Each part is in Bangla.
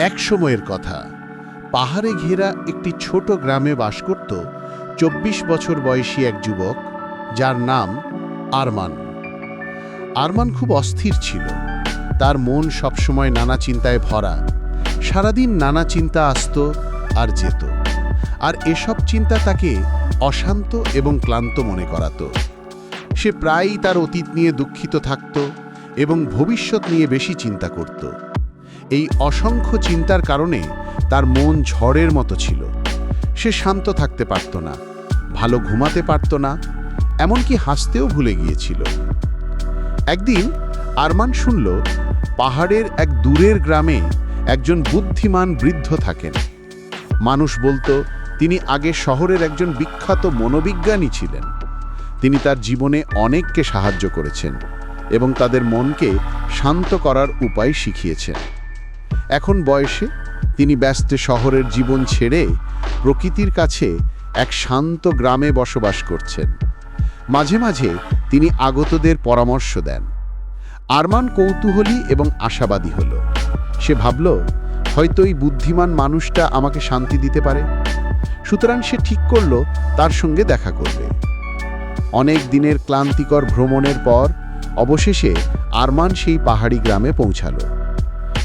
এক সময়ের কথা। পাহাড়ে ঘেরা একটি ছোট গ্রামে বাস করত চব্বিশ বছর বয়সী এক যুবক, যার নাম আরমান। আরমান খুব অস্থির ছিল। তার মন সবসময় নানা চিন্তায় ভরা। সারাদিন নানা চিন্তা আসত আর যেত। আর এসব চিন্তা তাকে অশান্ত এবং ক্লান্ত মনে করাতো। সে প্রায়ই তার অতীত নিয়ে দুঃখিত থাকত এবং ভবিষ্যৎ নিয়ে বেশি চিন্তা করত। এই অসংখ্য চিন্তার কারণে তার মন ঝড়ের মতো ছিল। সে শান্ত থাকতে পারত না, ভালো ঘুমাতে পারত না, এমনকি হাসতেও ভুলে গিয়েছিল। একদিন আরমান শুনল, পাহাড়ের এক দূরের গ্রামে একজন বুদ্ধিমান বৃদ্ধ থাকেন। মানুষ বলতো, তিনি আগে শহরের একজন বিখ্যাত মনোবিজ্ঞানী ছিলেন। তিনি তার জীবনে অনেককে সাহায্য করেছেন এবং তাদের মনকে শান্ত করার উপায় শিখিয়েছেন। এখন বয়সে তিনি ব্যস্ত শহরের জীবন ছেড়ে প্রকৃতির কাছে এক শান্ত গ্রামে বসবাস করছেন। মাঝে মাঝে তিনি আগতদের পরামর্শ দেন। আরমান কৌতূহলী এবং আশাবাদী হল। সে ভাবল, হয়তো এই বুদ্ধিমান মানুষটা আমাকে শান্তি দিতে পারে? সুতরাং সে ঠিক করল, তার সঙ্গে দেখা করবে। অনেক দিনের ক্লান্তিকর ভ্রমণের পর অবশেষে আরমান সেই পাহাড়ি গ্রামে পৌঁছালো।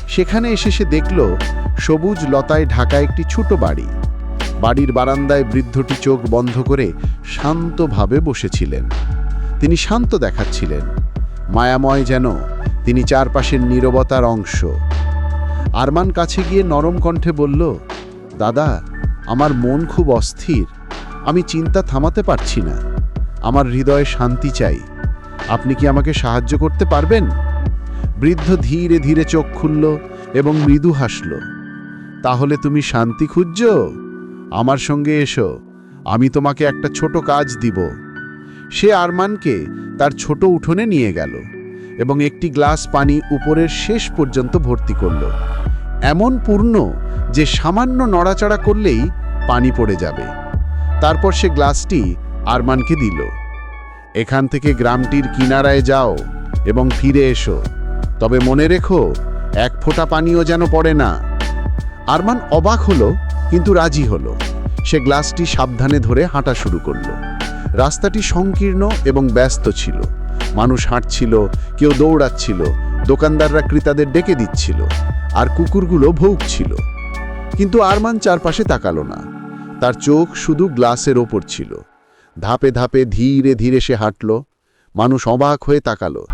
সেখানে এসে সে দেখল সবুজ লতায় ঢাকা একটি ছোট বাড়ি। বাড়ির বারান্দায় বৃদ্ধটি চোখ বন্ধ করে শান্তভাবে বসেছিলেন। তিনি শান্ত দেখাচ্ছিলেন। মায়াময় যেন তিনি চারপাশের নীরবতার অংশ। আরমান কাছে গিয়ে নরম কণ্ঠে বলল, দাদা, আমার মন খুব অস্থির। আমি চিন্তা থামাতে পারছি না। আমার হৃদয়ে শান্তি চাই। আপনি কি আমাকে সাহায্য করতে পারবেন? বৃদ্ধ ধীরে ধীরে চোখ খুলল এবং মৃদু হাসল। তাহলে তুমি শান্তি খুঁজছ? আমার সঙ্গে এসো, আমি তোমাকে একটা ছোট কাজ দিব। সে আরমানকে তার ছোট উঠোনে নিয়ে গেল এবং একটি গ্লাস পানি উপরের শেষ পর্যন্ত ভর্তি করল। এমন পূর্ণ যে সামান্য নড়াচড়া করলেই পানি পড়ে যাবে। তারপর সে গ্লাসটি আরমানকে দিল। এখান থেকে গ্রামটির কিনারায় যাও এবং ফিরে এসো। তবে মনে রেখো, এক ফোঁটা পানিও যেন পড়ে না। আরমান অবাক হলো, কিন্তু রাজি হলো। সে গ্লাসটি সাবধানে ধরে হাঁটা শুরু করল। রাস্তাটি সংকীর্ণ এবং ব্যস্ত ছিল। মানুষ হাঁটছিল, কেউ দৌড়াচ্ছিল, দোকানদাররা ক্রেতাদের ডেকে দিচ্ছিল, আর কুকুরগুলো ভৌঁকছিল। কিন্তু আরমান চারপাশে তাকালো না। তার চোখ শুধু গ্লাসের ওপর ছিল। ধাপে ধাপে ধীরে ধীরে সে হাঁটল। মানুষ অবাক হয়ে তাকালো।